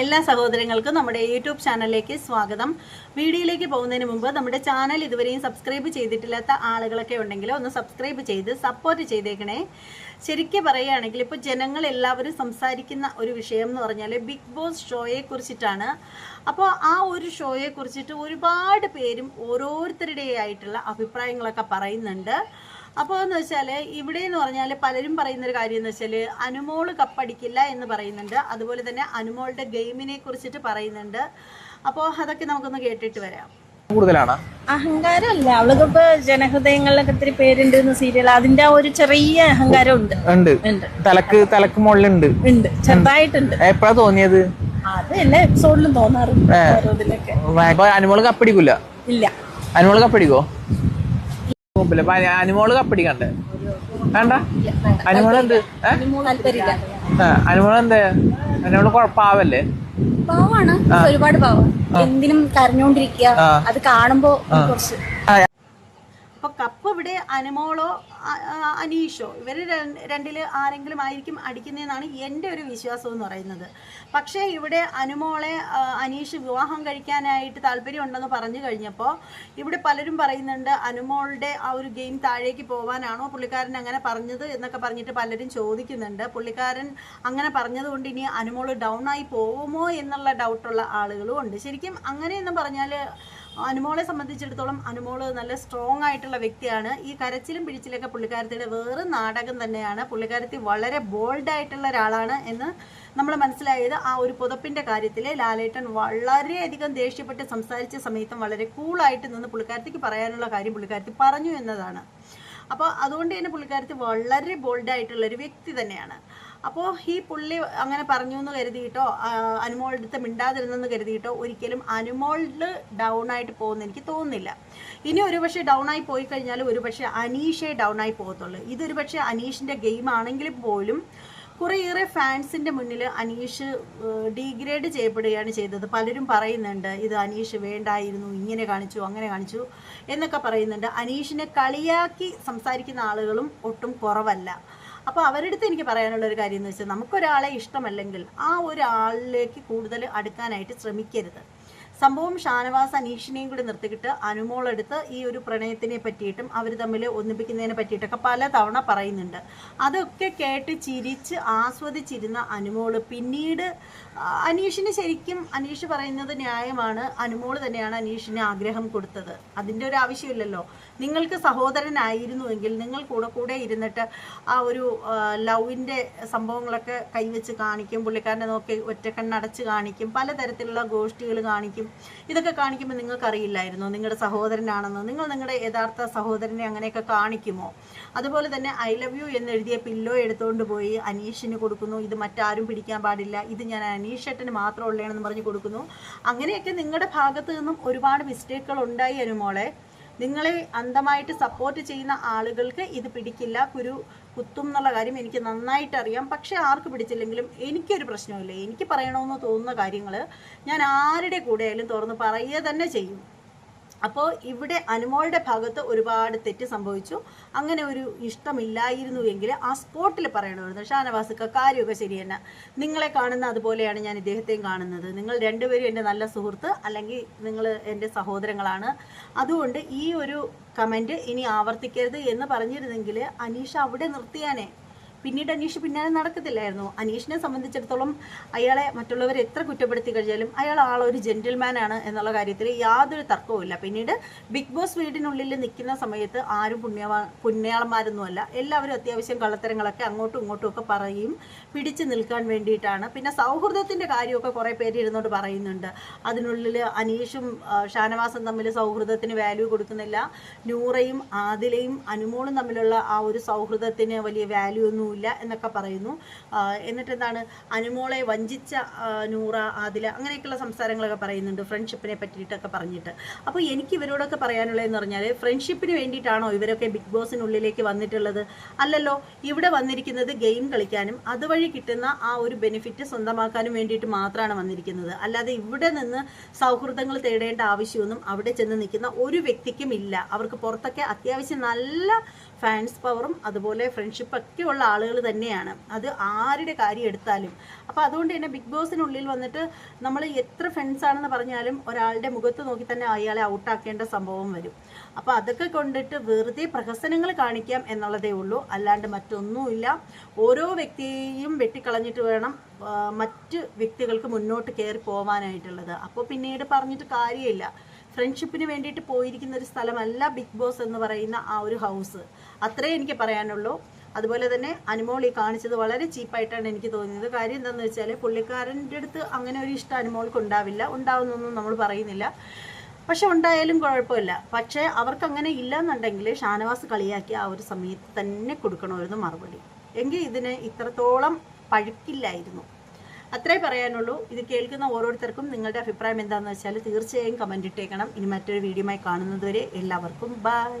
എല്ലാ സഹോദരങ്ങൾക്കും നമ്മുടെ യൂട്യൂബ് ചാനലിലേക്ക് സ്വാഗതം. വീഡിയോയിലേക്ക് പോകുന്നതിന് മുമ്പ് നമ്മുടെ ചാനൽ ഇതുവരെയും സബ്സ്ക്രൈബ് ചെയ്തിട്ടില്ലാത്ത ആളുകളൊക്കെ ഉണ്ടെങ്കിൽ ഒന്ന് സബ്സ്ക്രൈബ് ചെയ്ത് സപ്പോർട്ട് ചെയ്തേക്കണേ. ശരിക്കും പറയുകയാണെങ്കിൽ ഇപ്പോൾ ജനങ്ങൾ എല്ലാവരും സംസാരിക്കുന്ന ഒരു വിഷയം എന്ന് പറഞ്ഞാൽ ബിഗ് ബോസ് ഷോയെ കുറിച്ചിട്ടാണ്. അപ്പോൾ ആ ഒരു ഷോയെ കുറിച്ചിട്ട് ഒരുപാട് പേരും ഓരോരുത്തരുടെയായിട്ടുള്ള അഭിപ്രായങ്ങളൊക്കെ പറയുന്നുണ്ട്. അപ്പോൾ എന്ന് വെച്ചാൽ ഇവിടെ എന്ന് പറഞ്ഞാൽ പലരും പറയുന്ന ഒരു കാര്യം എന്ന് വെച്ചാൽ അനുമോൾ കപ്പടിക്കില്ല എന്ന് പറയുന്നുണ്ട്. അതുപോലെ തന്നെ അനുമോളുടെ ഗെയിമിനെ കുറിച്ചിട്ട് പറയുന്നുണ്ട്. അപ്പോൾ അതൊക്കെ നമുക്കൊന്ന് കേട്ടിട്ട് വരാം. കൂടുതലാണ്? അഹങ്കാരമല്ല. അവൾക്കിപ്പോ ജനഹൃദയങ്ങളിലൊക്കെ ഒത്തിരി പേരുണ്ട് എന്ന് സീരിയൽ അതിന്റെ ആ ഒരു ചെറിയ അഹങ്കാരം ഉണ്ട്. തലക്ക് തലക്ക് മുകളിലുണ്ട്. ഉണ്ട്. ചെറുതായിട്ടുണ്ട്. എപ്പോഴാ തോന്നിയത്? അത് എല്ലാ എപ്പിസോഡിലും തോന്നാറുണ്ട് അനുമോൾ കപ്പടിക്കൂല? ഇല്ല. അനുമോൾ കപ്പടിക്കോ? കുഴപ്പമില്ല. അപ്പൊ അനി- അനുമോൾ കപ്പടിക്കണ്ടേ വേണ്ട? അനുമോൾ എന്ത്? അനുമോൾ എന്ത്? അനുമോൾ കുഴപ്പാവല്ലേ ഒരുപാട് പാവം. എന്തിനും കരഞ്ഞോണ്ടിരിക്കുക. അത് കാണുമ്പോ കുറച്ച് അപ്പോൾ കപ്പ് ഇവിടെ അനുമോളോ അനീഷോ ഇവർ രണ്ടിൽ ആരെങ്കിലും ആയിരിക്കും അടിക്കുന്നതെന്നാണ് എന്റെ ഒരു വിശ്വാസം എന്ന് പറയുന്നത്. പക്ഷേ ഇവിടെ അനുമോളെ അനീഷ് വിവാഹം കഴിക്കാനായിട്ട് താല്പര്യമുണ്ടെന്ന് പറഞ്ഞു കഴിഞ്ഞപ്പോൾ ഇവിടെ പലരും പറയുന്നുണ്ട് അനുമോളുടെ ആ ഒരു ഗെയിം താഴേക്ക് പോകാനാണോ പുള്ളിക്കാരൻ അങ്ങനെ പറഞ്ഞത്? എന്നൊക്കെ പറഞ്ഞിട്ട് പലരും ചോദിക്കുന്നുണ്ട്. പുള്ളിക്കാരൻ അങ്ങനെ പറഞ്ഞതുകൊണ്ട് ഇനി അനുമോൾ ഡൗൺ ആയി പോകുമോ എന്നുള്ള ഡൗട്ടുള്ള ആളുകളും ഉണ്ട്. ശരിക്കും അങ്ങനെയെന്ന് പറഞ്ഞാൽ അനുമോളെ സംബന്ധിച്ചിടത്തോളം അനുമോൾ നല്ല സ്ട്രോങ് ആയിട്ടുള്ള വ്യക്തിയാണ്. ഈ കരച്ചിലും പിടിച്ചിലൊക്കെ പുള്ളിക്കാരത്തിയുടെ വേറെ നാടകം തന്നെയാണ്. പുള്ളിക്കാരത്തി വളരെ ബോൾഡ് ആയിട്ടുള്ള ഒരാളാണ് എന്ന് നമ്മൾ മനസ്സിലായത് ആ ഒരു പുതപ്പിന്റെ കാര്യത്തിൽ ലാലേട്ടൻ വളരെയധികം ദേഷ്യപ്പെട്ട് സംസാരിച്ച സമയത്തും വളരെ കൂളായിട്ട് നിന്ന് പുള്ളിക്കാരത്തിക്ക് പറയാനുള്ള കാര്യം പുള്ളിക്കാരത്തി പറഞ്ഞു എന്നതാണ്. അപ്പോൾ അതുകൊണ്ട് തന്നെ പുള്ളിക്കാരത്തി വളരെ ബോൾഡ് ആയിട്ടുള്ള ഒരു വ്യക്തി തന്നെയാണ്. അപ്പോൾ ഈ പുള്ളി അങ്ങനെ പറഞ്ഞു എന്ന് കരുതിയിട്ടോ ആ, അനുമോളുടെ അടുത്ത് മിണ്ടാതിരുന്നെന്ന് കരുതിയിട്ടോ ഒരിക്കലും അനുമോളിൽ ഡൗൺ ആയിട്ട് പോകുന്ന എനിക്ക് തോന്നുന്നില്ല. ഇനി ഒരുപക്ഷെ ഡൗൺ ആയി പോയി കഴിഞ്ഞാൽ ഒരുപക്ഷെ അനീഷേ ഡൗൺ ആയി പോകത്തുള്ളൂ. ഇതൊരു പക്ഷേ അനീഷിന്റെ ഗെയിം ആണെങ്കിലും പോലും കുറേയേറെ ഫാൻസിന്റെ മുന്നിൽ അനീഷ് ഡീഗ്രേഡ് ചെയ്യപ്പെടുകയാണ് ചെയ്തത്. പലരും പറയുന്നുണ്ട് ഇത് അനീഷ് വേണ്ടായിരുന്നു ഇങ്ങനെ കാണിച്ചു അങ്ങനെ കാണിച്ചു എന്നൊക്കെ പറയുന്നുണ്ട്. അനീഷിനെ കളിയാക്കി സംസാരിക്കുന്ന ആളുകളും ഒട്ടും കുറവല്ല. അപ്പോൾ അവരുടെ അടുത്ത് എനിക്ക് പറയാനുള്ള ഒരു കാര്യം എന്ന് വെച്ചാൽ നമുക്കൊരാളെ ഇഷ്ടമല്ലെങ്കിൽ ആ ഒരാളിലേക്ക് കൂടുതൽ അടുക്കാനായിട്ട് ശ്രമിക്കരുത്. സംഭവം ഷാനവാസ് അനീഷിനെയും കൂടി നിർത്തിക്കിട്ട് അനുമോളെടുത്ത് ഈ ഒരു പ്രണയത്തിനെ പറ്റിയിട്ടും അവർ തമ്മിൽ ഒന്നിപ്പിക്കുന്നതിനെ പറ്റിയിട്ടൊക്കെ പല തവണ പറയുന്നുണ്ട്. അതൊക്കെ കേട്ട് ചിരിച്ച് ആസ്വദിച്ചിരുന്ന അനുമോൾ പിന്നീട് അനീഷിന് ശരിക്കും അനീഷ് പറയുന്നത് ന്യായമാണ്. അനുമോൾ തന്നെയാണ് അനീഷിന് ആഗ്രഹം കൊടുത്തത്. അതിന്റെ ഒരു ആവശ്യമില്ലല്ലോ. നിങ്ങൾക്ക് സഹോദരനായിരുന്നുവെങ്കിൽ നിങ്ങൾ കൂടെ കൂടെ ഇരുന്നിട്ട് ആ ഒരു ലവിന്റെ സംഭവങ്ങളൊക്കെ കൈവച്ച് കാണിക്കും പുള്ളിക്കാരനെ നോക്കി ഒറ്റക്കണ്ണടച്ച് കാണിക്കും പലതരത്തിലുള്ള ഗോഷ്ഠികൾ കാണിക്കും ഇതൊക്കെ കാണിക്കുമ്പോൾ നിങ്ങൾക്ക് അറിയില്ലായിരുന്നോ നിങ്ങളുടെ സഹോദരനാണെന്നോ. നിങ്ങൾ നിങ്ങളുടെ യഥാർത്ഥ സഹോദരനെ അങ്ങനെയൊക്കെ കാണിക്കുമോ? അതുപോലെ തന്നെ ഐ ലവ് യു എന്നെഴുതിയ പില്ലോ എടുത്തുകൊണ്ട് പോയി അനീഷിന് കൊടുക്കുന്നു. ഇത് മറ്റാരും പിടിക്കാൻ പാടില്ല. ഇത് ഞാൻ അനീഷേട്ടന് മാത്രം ഉള്ളതാണെന്ന് പറഞ്ഞ് കൊടുക്കുന്നു. അങ്ങനെയൊക്കെ നിങ്ങളുടെ ഭാഗത്ത് നിന്നും ഒരുപാട് മിസ്റ്റേക്കുകൾ ഉണ്ടായി അനുമോളെ. നിങ്ങളെ അന്ധമായിട്ട് സപ്പോർട്ട് ചെയ്യുന്ന ആളുകൾക്ക് ഇത് പിടിക്കില്ല. കുരു കുത്തും എന്നുള്ള കാര്യം എനിക്ക് നന്നായിട്ട് അറിയാം. പക്ഷേ ആർക്ക് പിടിച്ചില്ലെങ്കിലും എനിക്കൊരു പ്രശ്നമില്ല എനിക്ക് പറയണമെന്ന് തോന്നുന്ന കാര്യങ്ങൾ ഞാൻ ആരുടെ കൂടെയായാലും തുറന്ന് പറയുക തന്നെ ചെയ്യും. അപ്പോൾ ഇവിടെ അനുമോളുടെ ഭാഗത്ത് ഒരുപാട് തെറ്റ് സംഭവിച്ചു. അങ്ങനെ ഒരു ഇഷ്ടമില്ലായിരുന്നുവെങ്കിൽ ആ സ്പോട്ടിൽ പറയണമായിരുന്നു ഷാനവാസക്ക കാര്യമൊക്കെ ശരി തന്നെ. നിങ്ങളെ കാണുന്ന അതുപോലെയാണ് ഞാൻ ഇദ്ദേഹത്തെയും കാണുന്നത്. നിങ്ങൾ രണ്ടുപേരും എന്റെ നല്ല സുഹൃത്ത് അല്ലെങ്കിൽ നിങ്ങൾ എന്റെ സഹോദരങ്ങളാണ്. അതുകൊണ്ട് ഈ ഒരു കമന്റ് ഇനി ആവർത്തിക്കരുത് എന്ന് പറഞ്ഞിരുന്നെങ്കിൽ അനീഷ അവിടെ നിർത്തിയാനേ. പിന്നീട് അനീഷ് പിന്നാലെ നടക്കത്തില്ലായിരുന്നു. അനീഷിനെ സംബന്ധിച്ചിടത്തോളം അയാളെ മറ്റുള്ളവർ എത്ര കുറ്റപ്പെടുത്തി കഴിഞ്ഞാലും അയാൾ ആളൊരു ജെന്റിൽമാൻ ആണ് എന്നുള്ള കാര്യത്തിൽ യാതൊരു തർക്കവുമില്ല പിന്നീട് ബിഗ് ബോസ് വീടിനുള്ളിൽ നിൽക്കുന്ന സമയത്ത് ആരും പുണ്യവാ പുണ്യാളന്മാരൊന്നുമല്ല എല്ലാവരും അത്യാവശ്യം കള്ളത്തരങ്ങളൊക്കെ അങ്ങോട്ടും ഇങ്ങോട്ടും ഒക്കെ പറയും. പിടിച്ചു നിൽക്കാൻ വേണ്ടിയിട്ടാണ്. പിന്നെ സൗഹൃദത്തിന്റെ കാര്യമൊക്കെ കുറേ പേര് ഇരുന്നോട്ട് പറയുന്നുണ്ട്. അതിനുള്ളിൽ അനീഷും ഷാനവാസും തമ്മിൽ സൗഹൃദത്തിന് വാല്യൂ കൊടുക്കുന്നില്ല. നൂറയും ആദിലയും അനുമോളും തമ്മിലുള്ള ആ ഒരു സൗഹൃദത്തിന് വലിയ വാല്യൂ ഒന്നുമില്ല എന്നൊക്കെ പറയുന്നു. എന്നിട്ട് എന്താണ് അനുമോളെ വഞ്ചിച്ച നൂറ ആദില അങ്ങനെയൊക്കെയുള്ള സംസാരങ്ങളൊക്കെ പറയുന്നുണ്ട് ഫ്രണ്ട്ഷിപ്പിനെ പറ്റിയിട്ടൊക്കെ പറഞ്ഞിട്ട്. അപ്പോൾ എനിക്ക് ഇവരോടൊക്കെ പറയാനുള്ളതെന്ന് പറഞ്ഞാൽ ഫ്രണ്ട്ഷിപ്പിന് വേണ്ടിയിട്ടാണോ ഇവരൊക്കെ ബിഗ് ബോസിനുള്ളിലേക്ക് വന്നിട്ടുള്ളത്? അല്ലല്ലോ ഇവിടെ വന്നിരിക്കുന്നത് ഗെയിം കളിക്കാനും അതുവഴി കിട്ടുന്ന ആ ഒരു ബെനിഫിറ്റ് സ്വന്തമാക്കാനും വേണ്ടിയിട്ട് മാത്രമാണ് വന്നിരിക്കുന്നത്. അല്ലാതെ ഇവിടെ നിന്ന് സൗഹൃദങ്ങൾ തേടേണ്ട ആവശ്യമൊന്നും അവിടെ ചെന്ന് നിൽക്കുന്ന ഒരു വ്യക്തിക്കും ഇല്ല. അവർക്ക് പുറത്തൊക്കെ അത്യാവശ്യം നല്ല ഫാൻസ് പവറും അതുപോലെ ഫ്രണ്ട്ഷിപ്പൊക്കെ ഉള്ള ആളുകൾ തന്നെയാണ്. അത് ആരുടെ കാര്യം എടുത്താലും. അപ്പോൾ അതുകൊണ്ട് തന്നെ ബിഗ് ബോസിനുള്ളിൽ വന്നിട്ട് നമ്മൾ എത്ര ഫ്രണ്ട്സ് ആണെന്ന് പറഞ്ഞാലും ഒരാളുടെ മുഖത്ത് നോക്കി തന്നെ അയാളെ ഔട്ടാക്കേണ്ട സംഭവം വരും. അപ്പോൾ അതൊക്കെ കൊണ്ടിട്ട് വെറുതെ പ്രഹസനങ്ങൾ കാണിക്കാം എന്നുള്ളതേ ഉള്ളൂ. അല്ലാണ്ട് മറ്റൊന്നുമില്ല. ഓരോ വ്യക്തിയെയും വെട്ടിക്കളഞ്ഞിട്ട് വേണം മറ്റ് വ്യക്തികൾക്ക് മുന്നോട്ട് കയറി പോവാനായിട്ടുള്ളത്. അപ്പോൾ പിന്നീട് പറഞ്ഞിട്ട് കാര്യമില്ല. ഫ്രണ്ട്ഷിപ്പിന് വേണ്ടിയിട്ട് പോയിരിക്കുന്ന ഒരു സ്ഥലമല്ല ബിഗ് ബോസ് എന്ന് പറയുന്ന ആ ഒരു ഹൗസ് അത്രേ എനിക്ക് പറയാനുള്ളൂ. അതുപോലെ തന്നെ അനുമോൾ ഈ കാണിച്ചത് വളരെ ചീപ്പായിട്ടാണ് എനിക്ക് തോന്നിയത്. കാര്യം എന്താണെന്ന് വെച്ചാൽ പുള്ളിക്കാരന്റെ അടുത്ത് അങ്ങനെ ഒരു ഇഷ്ടം അനുമോൾക്ക് ഉണ്ടാവില്ല. ഉണ്ടാവുന്നൊന്നും നമ്മൾ പറയുന്നില്ല. പക്ഷെ ഉണ്ടായാലും കുഴപ്പമില്ല. പക്ഷേ അവർക്ക് അങ്ങനെ ഇല്ലെന്നുണ്ടെങ്കിൽ ഷാനവാസ് കളിയാക്കി ആ ഒരു സമയത്ത് തന്നെ കൊടുക്കണമായിരുന്നു മറുപടി. എങ്കിൽ ഇതിന് ഇത്രത്തോളം പഴുക്കില്ലായിരുന്നു. അത്രേ പറയാനുള്ളൂ. ഇത് കേൾക്കുന്ന ഓരോരുത്തർക്കും നിങ്ങളുടെ അഭിപ്രായം എന്താണെന്ന് വെച്ചാൽ തീർച്ചയായും കമന്റ് ഇട്ടേക്കണം. ഇനി മറ്റൊരു വീഡിയോയുമായി കാണുന്നതുവരെ എല്ലാവർക്കും ബൈ